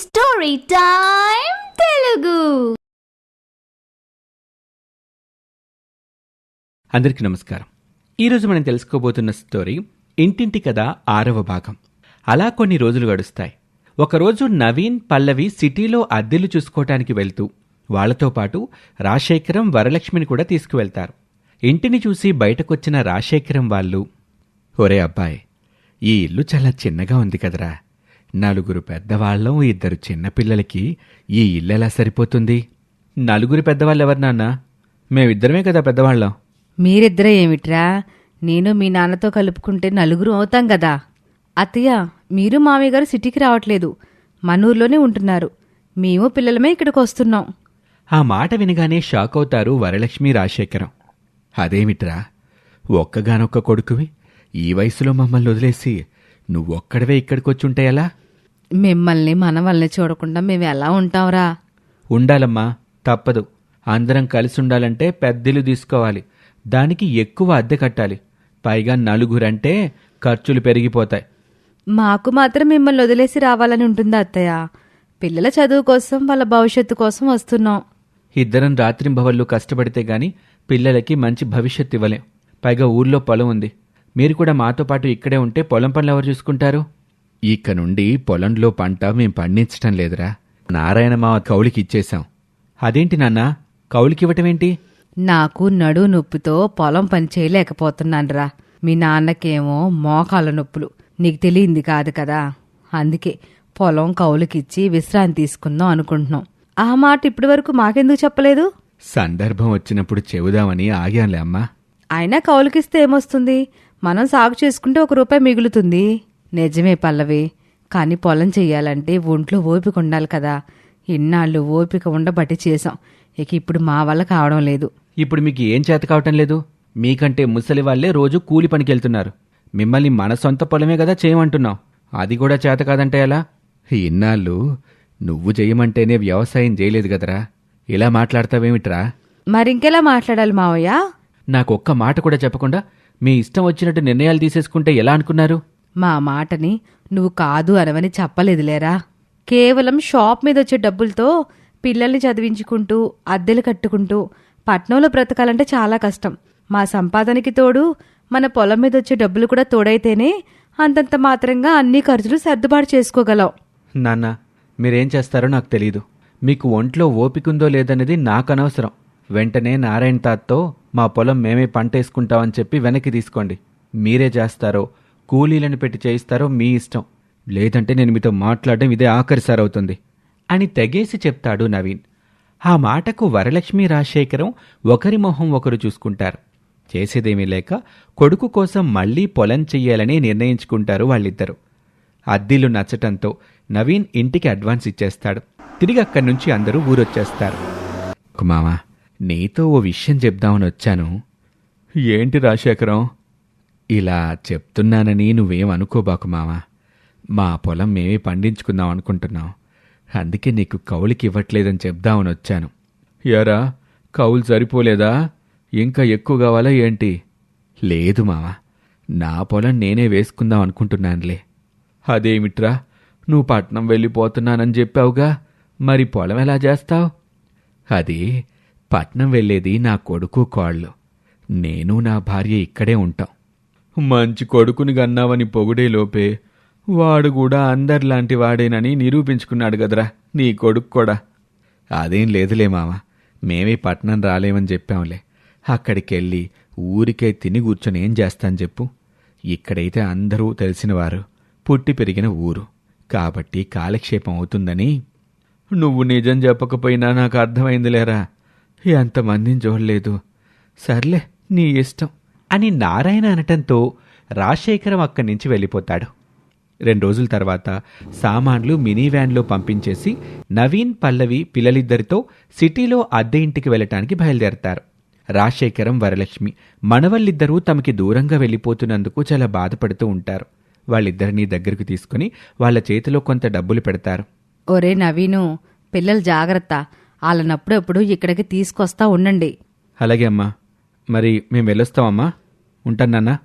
Story time Telugu. అందరికీ నమస్కారం. ఈరోజు మనం తెలుసుకోబోతున్న స్టోరీ ఇంటింటి కథ ఆరవ భాగం. అలా కొన్ని రోజులు గడుస్తాయి. ఒకరోజు నవీన్ పల్లవి సిటీలో అద్దెలు చూసుకోవటానికి వెళ్తూ వాళ్ళతో పాటు రాజశేఖరం వరలక్ష్మిని కూడా తీసుకువెళ్తారు. ఇంటిని చూసి బయటకొచ్చిన రాజశేఖరం వాళ్ళు ఒరే అబ్బాయి ఈ ఇల్లు చాలా చిన్నగా ఉంది కదరా. నలుగురు పెద్దవాళ్ళం ఇద్దరు చిన్నపిల్లలకి ఈ ఇల్లు ఎలా సరిపోతుంది? నలుగురు పెద్దవాళ్ళు ఎవరు నాన్న? మేమిద్దరమే కదా పెద్దవాళ్ళం. మీరిద్దరే ఏమిట్రా? నేను మీ నాన్నతో కలుపుకుంటే నలుగురు అవుతాం కదా. అత్తయ్య మీరు మామయ్య గారు సిటీకి రావట్లేదు. మన ఊర్లోనే ఉంటున్నారు. మేము పిల్లలమే ఇక్కడికి వస్తున్నాం. ఆ మాట వినగానే షాక్ అవుతారు వరలక్ష్మి రాజశేఖరం. అదేమిట్రా? ఒక్కగానొక్క కొడుకువి? ఈ వయసులో మమ్మల్ని వదిలేసి నువ్వొక్కడవే ఇక్కడికొచ్చుంటే ఎలా? మిమ్మల్ని మన వల్లనే చూడకుండా మేము ఎలా ఉంటాంరా ఉండాలమ్మా తప్పదు. అందరం కలిసి ఉండాలంటే పెద్దిల్లు తీసుకోవాలి. దానికి ఎక్కువ అద్దె కట్టాలి. పైగా నలుగురంటే ఖర్చులు పెరిగిపోతాయి. మాకు మాత్రం మిమ్మల్ని వదిలేసి రావాలని ఉంటుందా అత్తయ్య? పిల్లల చదువు కోసం వాళ్ళ భవిష్యత్తు కోసం వస్తున్నాం. ఇద్దరం రాత్రింబవళ్ళు కష్టపడితే గాని పిల్లలకి మంచి భవిష్యత్తు ఇవ్వలేం. పైగా ఊర్లో పొలం ఉంది. మీరు కూడా మాతో పాటు ఇక్కడే ఉంటే పొలం పనులు ఎవరు చూసుకుంటారు? ఇక నుండి పొలంలో పంట మేం పండించటం లేదురా. నారాయణ మావ కౌలికి ఇచ్చేశాం. అదేంటి నాన్న? కౌలికి ఇవ్వటమేంటి నాకు నడు నొప్పితో పొలం పని చేయలేకపోతున్నానురా. మీ నాన్నకేమో మోకాళ్ళ నొప్పులు. నీకు తెలియంది కాదు కదా. అందుకే పొలం కౌలుకిచ్చి విశ్రాంతి తీసుకుందాం అనుకుంటున్నాం. ఆ మాట ఇప్పటి వరకు మాకెందుకు చెప్పలేదు? సందర్భం వచ్చినప్పుడు చెబుదామని ఆగానులే అమ్మా. అయినా కౌలుకిస్తే ఏమొస్తుంది? మనం సాగు చేసుకుంటే ఒక రూపాయి మిగులుతుంది. నిజమే పల్లవి. కానీ పొలం చెయ్యాలంటే ఒంట్లో ఓపిక ఉండాలి కదా. ఇన్నాళ్ళు ఓపిక ఉండబట్టి చేసాం ఇక ఇప్పుడు మా వల్ల కావడం లేదు. ఇప్పుడు మీకు ఏం చేత కావటం లేదు? మీకంటే ముసలి వాళ్ళే రోజు కూలి పనికి వెళ్తున్నారు మిమ్మల్ని మన సొంత పొలమే కదా చేయమంటున్నాం. అది కూడా చేత కాదంటే ఎలా? ఇన్నాళ్ళు నువ్వు చేయమంటేనే వ్యవసాయం చేయలేదు కదరా. ఇలా మాట్లాడతావేమిట్రా? మరింకెలా మాట్లాడాలి మావయ్య? నాకు ఒక్క మాట కూడా చెప్పకుండా మీ ఇష్టం వచ్చినట్టు నిర్ణయాలు తీసేసుకుంటే ఎలా అనుకున్నారు? మా మాటని నువ్వు కాదు అనవని చెప్పలేదులేరా. కేవలం షాప్ మీద వచ్చే డబ్బులతో పిల్లల్ని చదివించుకుంటూ అద్దెలు కట్టుకుంటూ పట్నంలో బ్రతకాలంటే చాలా కష్టం. మా సంపాదనకి తోడు మన పొలం మీద వచ్చే డబ్బులు కూడా తోడైతేనే అంతంత మాత్రంగా అన్ని ఖర్చులు సర్దుబాటు చేసుకోగలం. నాన్న మీరేం చేస్తారో నాకు తెలీదు. మీకు ఒంట్లో ఓపికందో లేదనేది నాకు అనవసరం. వెంటనే నారాయణ తాత్తో మా పొలం మేమే పంట వేసుకుంటామని చెప్పి వెనక్కి తీసుకోండి. మీరే చేస్తారో కూలీలను పెట్టి చేయిస్తారో మీ ఇష్టం. లేదంటే నేను మీతో మాట్లాడడం ఇదే ఆఖరిసారి అవుతుంది అని తెగేసి చెప్తాడు నవీన్. ఆ మాటకు వరలక్ష్మి రాజశేఖరం ఒకరి మొహం ఒకరు చూసుకుంటారు. చేసేదేమీ లేక కొడుకు కోసం మళ్ళీ పొలం చెయ్యాలని నిర్ణయించుకుంటారు వాళ్ళిద్దరూ. అద్దిలు నచ్చటంతో నవీన్ ఇంటికి అడ్వాన్స్ ఇచ్చేస్తాడు. తిరిగి అక్కడి నుంచి అందరూ ఊరొచ్చేస్తారు. మామా నీతో ఓ విషయం చెప్దామని వచ్చాను. ఏంటి రాజశేఖరం? ఇలా చెప్తున్నానని నువ్వేం అనుకోబాకు మావా. మా పొలం మేమే పండించుకుందాం అనుకుంటున్నాం. అందుకే నీకు కౌలికి ఇవ్వట్లేదని చెప్దామని వచ్చాను. ఎరా కౌలు సరిపోలేదా? ఇంకా ఎక్కువ కావాలా ఏంటి? లేదు మావా. నా పొలం నేనే వేసుకుందాం అనుకుంటున్నానులే. అదేమిట్రా? నువ్వు పట్నం వెళ్ళిపోతున్నానని చెప్పావుగా. మరి పొలం ఎలా చేస్తావు? అది పట్నం వెళ్ళేది నా కొడుకు కోళ్ళు. నేను నా భార్య ఇక్కడే ఉంటాం. మంచి కొడుకుని గన్నావని పొగుడే లోపే వాడు కూడా అందరిలాంటి వాడేనని నిరూపించుకున్నాడు కదరా నీ కొడుకు కూడా. అదేం లేదులే మామ మేమే పట్నం రాలేమని చెప్పాంలే. అక్కడికెళ్ళి ఊరికే తిని కూర్చొని ఏం చేస్తాను చెప్పు. ఇక్కడైతే అందరూ తెలిసినవారు పుట్టి పెరిగిన ఊరు. కాబట్టి కాలక్షేపం అవుతుందని. నువ్వు నిజం చెప్పకపోయినా నాకు అర్థమైందిలేరా? ఎంతమందిని చూడలేదు. సర్లే నీ ఇష్టం. అని నారాయణ అనటంతో రాజశేఖరం అక్కడి నుంచి వెళ్ళిపోతాడు. రెండు రోజుల తర్వాత సామాన్లు మినీ వ్యాన్లో పంపించేసి నవీన్ పల్లవి పిల్లలిద్దరితో సిటీలో అద్దె ఇంటికి వెళ్ళటానికి బయలుదేరతారు. రాజశేఖరం వరలక్ష్మి మనవళ్ళిద్దరూ తమకి దూరంగా వెళ్ళిపోతున్నందుకు చాలా బాధపడుతూ ఉంటారు. వాళ్ళిద్దరినీ దగ్గరకు తీసుకుని వాళ్ళ చేతిలో కొంత డబ్బులు పెడతారు. ఒరే నవీను పిల్లలు జాగ్రత్త. వాళ్ళనప్పుడప్పుడు ఇక్కడికి తీసుకొస్తా ఉండండి. అలాగే అమ్మా. మరి మేము వెళ్ళొస్తామమ్మా. ఉంటానన్నా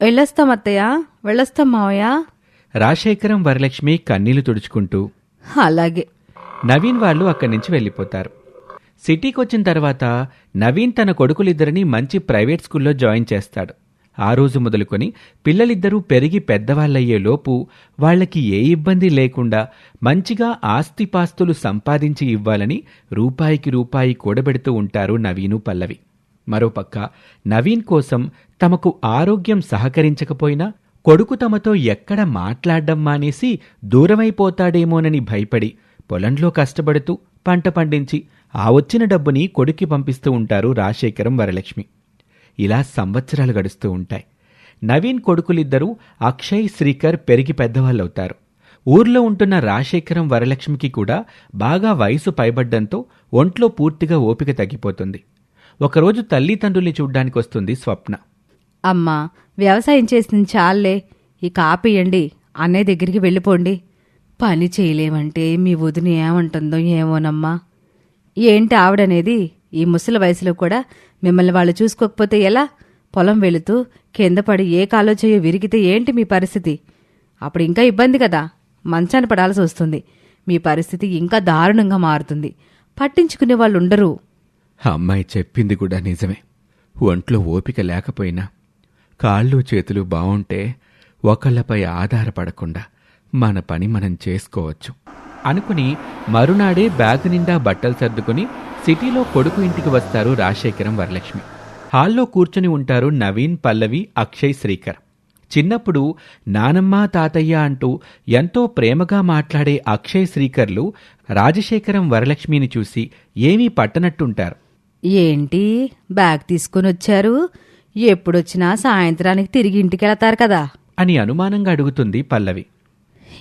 వెళ్ళొస్తాం అత్తయ్య వెళ్ళొస్తాం మావయ్య. రాజశేఖరం వరలక్ష్మి కన్నీళ్ళు తుడుచుకుంటూ అలాగే. నవీన్ వాళ్ళు అక్కడి నుంచి వెళ్ళిపోతారు. సిటీకి వచ్చిన తర్వాత నవీన్ తన కొడుకులిద్దరిని మంచి ప్రైవేట్ స్కూల్లో జాయిన్ చేస్తాడు. ఆ రోజు మొదలుకొని పిల్లలిద్దరూ పెరిగి పెద్దవాళ్ళయ్యే లోపు వాళ్ళకి ఏ ఇబ్బంది లేకుండా మంచిగా ఆస్తిపాస్తులు సంపాదించి ఇవ్వాలని రూపాయికి రూపాయి కూడబెడుతూ ఉంటారు నవీను పల్లవి. మరోపక్క నవీన్ కోసం తమకు ఆరోగ్యం సహకరించకపోయినా కొడుకు తమతో ఎక్కడ మాట్లాడడం మానేసి దూరమైపోతాడేమోనని భయపడి పొలంలో కష్టపడుతూ పంట పండించి ఆ వచ్చిన డబ్బుని కొడుక్కి పంపిస్తూ ఉంటారు రాజశేఖరం వరలక్ష్మి. ఇలా సంవత్సరాలు గడుస్తూ ఉంటాయి. నవీన్ కొడుకులిద్దరూ అక్షయ్ శ్రీకర్ పెరిగి పెద్దవాళ్ళవుతారు. ఊర్లో ఉంటున్న రాజశేఖరం వరలక్ష్మికి కూడా బాగా వయసు పైబడ్డంతో ఒంట్లో పూర్తిగా ఓపిక తగ్గిపోతుంది. ఒకరోజు తల్లిదండ్రుల్ని చూడ్డానికి వస్తుంది స్వప్న. అమ్మా వ్యవసాయం చేసింది చాలే ఈ ఆపేయండి అన్నయ్య దగ్గరికి వెళ్ళిపోండి. పని చేయలేమంటే మీ వదిన ఏమంటుందో ఏమోనమ్మా. ఏంటి ఆవిడనేది? ఈ ముసలి వయసులో కూడా మిమ్మల్ని వాళ్ళు చూసుకోకపోతే ఎలా? పొలం వెళుతూ కింద పడి ఏ కాలో చేయో విరిగితే ఏంటి మీ పరిస్థితి? అప్పుడు ఇంకా ఇబ్బంది కదా మంచాన పడాల్సి వస్తుంది. మీ పరిస్థితి ఇంకా దారుణంగా మారుతుంది. పట్టించుకునే వాళ్ళు ఉండరు అమ్మాయి చెప్పింది కూడా నిజమే. ఒంట్లో ఓపిక లేకపోయినా కాళ్ళు చేతులు బావుంటే ఒకళ్ళపై ఆధారపడకుండా మన పని మనం చేసుకోవచ్చు. అనుకుని మరునాడే బ్యాగ్ నిండా బట్టలు సర్దుకుని సిటీలో కొడుకు ఇంటికి వస్తారు రాజశేఖరం వరలక్ష్మి. హాల్లో కూర్చుని ఉంటారు నవీన్ పల్లవి అక్షయ్ శ్రీకర్. చిన్నప్పుడు నానమ్మ తాతయ్య అంటూ ఎంతో ప్రేమగా మాట్లాడే అక్షయ్ శ్రీకర్లు రాజశేఖరం వరలక్ష్మిని చూసి ఏమీ పట్టనట్టుంటారు. ఏంటి? బ్యాగ్ తీసుకుని వచ్చారు. ఎప్పుడొచ్చినా సాయంత్రానికి తిరిగి ఇంటికి వెళతారు కదా. అని అనుమానంగా అడుగుతుంది పల్లవి.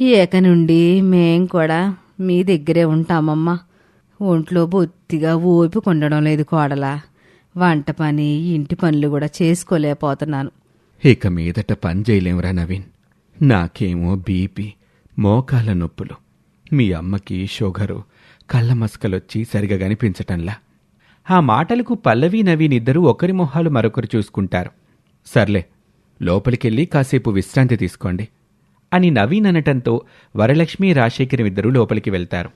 ఏక నుండి మేం కూడా మీ దగ్గరే ఉంటామమ్మా. ఒంట్లో బొత్తిగా ఓపిక ఉండడం లేదు కోడలా. వంట పని ఇంటి పనులు కూడా చేసుకోలేకపోతున్నాను. ఇక మీదట పని చేయలేమురా నవీన్. నాకేమో బీపీ మోకాళ్ళ నొప్పులు. మీ అమ్మకి షుగరు కళ్ళ మస్కలొచ్చి సరిగా కనిపించటంలా. ఆ మాటలకు పల్లవి నవీన్ ఇద్దరూ ఒకరి మొహాలు మరొకరు చూసుకుంటారు. సర్లే లోపలికెళ్ళి కాసేపు విశ్రాంతి తీసుకోండి అని నవీన్ అనటంతో వరలక్ష్మి రాజశేఖరం ఇద్దరూ లోపలికి వెళ్తారు.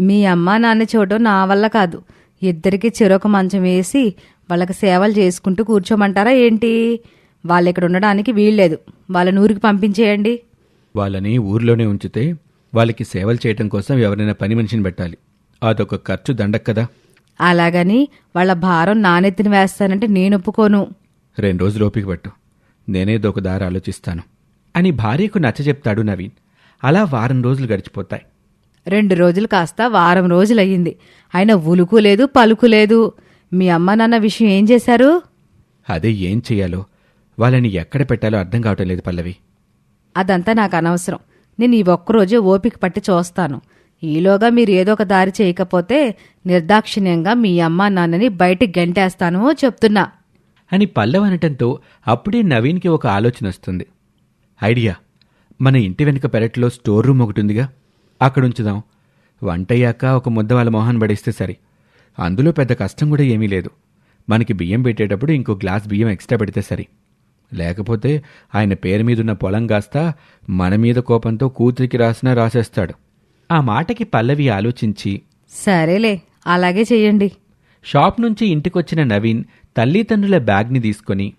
మీ అమ్మా నాన్న చూడటం నా వల్ల కాదు. ఇద్దరికి చెరొక మంచం వేసి వాళ్ళకి సేవలు చేసుకుంటూ కూర్చోమంటారా ఏంటి? వాళ్ళు ఇక్కడ ఉండడానికి వీల్లేదు. వాళ్ళ ఊరికి పంపించేయండి. వాళ్ళని ఊర్లోనే ఉంచితే వాళ్ళకి సేవలు చేయటం కోసం ఎవరైనా పని మనిషిని పెట్టాలి. అదొక ఖర్చు దండక్ కదా. అలాగని వాళ్ళ భారం నానెత్తిన వేస్తానంటే నేను ఒప్పుకోను రెండు రోజులు ఓపిక పట్టు. నేనేదో ఒక దారి ఆలోచిస్తాను. అని భార్యకు నచ్చజెప్తాడు నవీన్. అలా వారం రోజులు గడిచిపోతాయి. రెండు రోజులు కాస్త వారం రోజులయ్యింది. అయినా ఉలుకు లేదు పలుకు లేదు. మీ అమ్మ నాన్న విషయం ఏం చేశారు? అదే ఏం చెయ్యాలో? వాళ్ళని ఎక్కడ పెట్టాలో అర్థం కావటం లేదు పల్లవి. అదంతా నాకు అనవసరం. నేను ఈ ఒక్కరోజే ఓపిక పట్టి చూస్తాను. ఈలోగా మీరు ఏదో ఒక దారి చేయకపోతే నిర్దాక్షిణ్యంగా మీ అమ్మ నాన్నని బయటికి గంటేస్తాను చెప్తున్నా. అని పల్లవనటంతో అప్పుడే నవీన్కి ఒక ఆలోచన వస్తుంది. ఐడియా మన ఇంటి వెనుక పెరట్లో స్టోర్ రూమ్ ఒకటి ఉందిగా అక్కడ ఉంచుదాం. వంటయ్యాక ఒక ముద్ద వాళ్ళ మొహాన్ పడేస్తే సరి. అందులో పెద్ద కష్టం కూడా ఏమీ లేదు. మనకి బియ్యం పెట్టేటప్పుడు ఇంకో గ్లాస్ బియ్యం ఎక్స్ట్రా పెడితే సరి. లేకపోతే ఆయన పేరు మీదున్న పొలం కాస్త మన మీద కోపంతో కూతురికి రాసినా రాసేస్తాడు. ఆ మాటకి పల్లవి ఆలోచించి సరేలే అలాగే చెయ్యండి. షాప్ నుంచి ఇంటికొచ్చిన నవీన్ తల్లిదండ్రుల బ్యాగ్ని తీసుకొని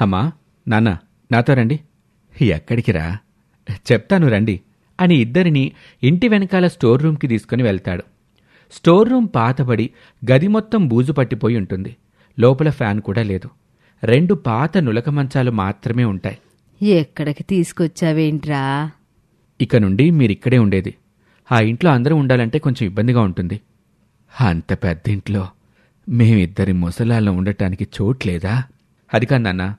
అమ్మా నాన్న నాతో రండి. ఎక్కడికి రా చెప్తాను రండి అని ఇద్దరిని ఇంటి వెనకాల స్టోర్ రూమ్కి తీసుకుని వెళ్తాడు. స్టోర్ రూమ్ పాతబడి గది మొత్తం బూజు పట్టిపోయి ఉంటుంది. లోపల ఫ్యాన్ కూడా లేదు. రెండు పాత నులక మంచాలు మాత్రమే ఉంటాయి. ఎక్కడికి తీసుకొచ్చావేంట్రా? ఇక నుండి మీరిక్కడే ఉండేది. ఆ ఇంట్లో అందరూ ఉండాలంటే కొంచెం ఇబ్బందిగా ఉంటుంది. అంత పెద్ద ఇంట్లో మేమిద్దరి ముసలాళ్ళం ఉండటానికి చోట్లేదా అది కాదు నాన్న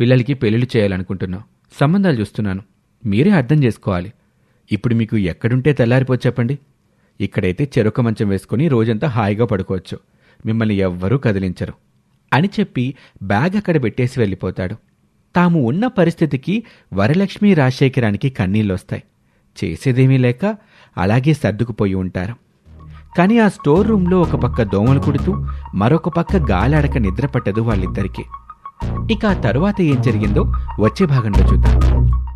పిల్లలకి పెళ్ళిళ్ళు చేయాలనుకుంటున్నాం. సంబంధాలు చూస్తున్నాను. మీరే అర్థం చేసుకోవాలి. ఇప్పుడు మీకు ఎక్కడుంటే తెల్లారిపో చెప్పండి. ఇక్కడైతే చెరొక మంచం వేసుకుని రోజంతా హాయిగా పడుకోవచ్చు. మిమ్మల్ని ఎవ్వరూ కదిలించరు. అని చెప్పి బ్యాగ్ అక్కడ పెట్టేసి వెళ్ళిపోతాడు. తాము ఉన్న పరిస్థితికి వరలక్ష్మి రాజశేఖరానికి కన్నీళ్ళొస్తాయి. చేసేదేమీ లేక అలాగే సర్దుకుపోయి ఉంటారు. కానీ ఆ స్టోర్ రూమ్లో ఒక పక్క దోమలు కుడుతూ మరొక పక్క గాలాడక నిద్ర పట్టదు వాళ్ళిద్దరికీ. ఇక ఆ తరువాత ఏం జరిగిందో వచ్చే భాగంలో చూద్దాం.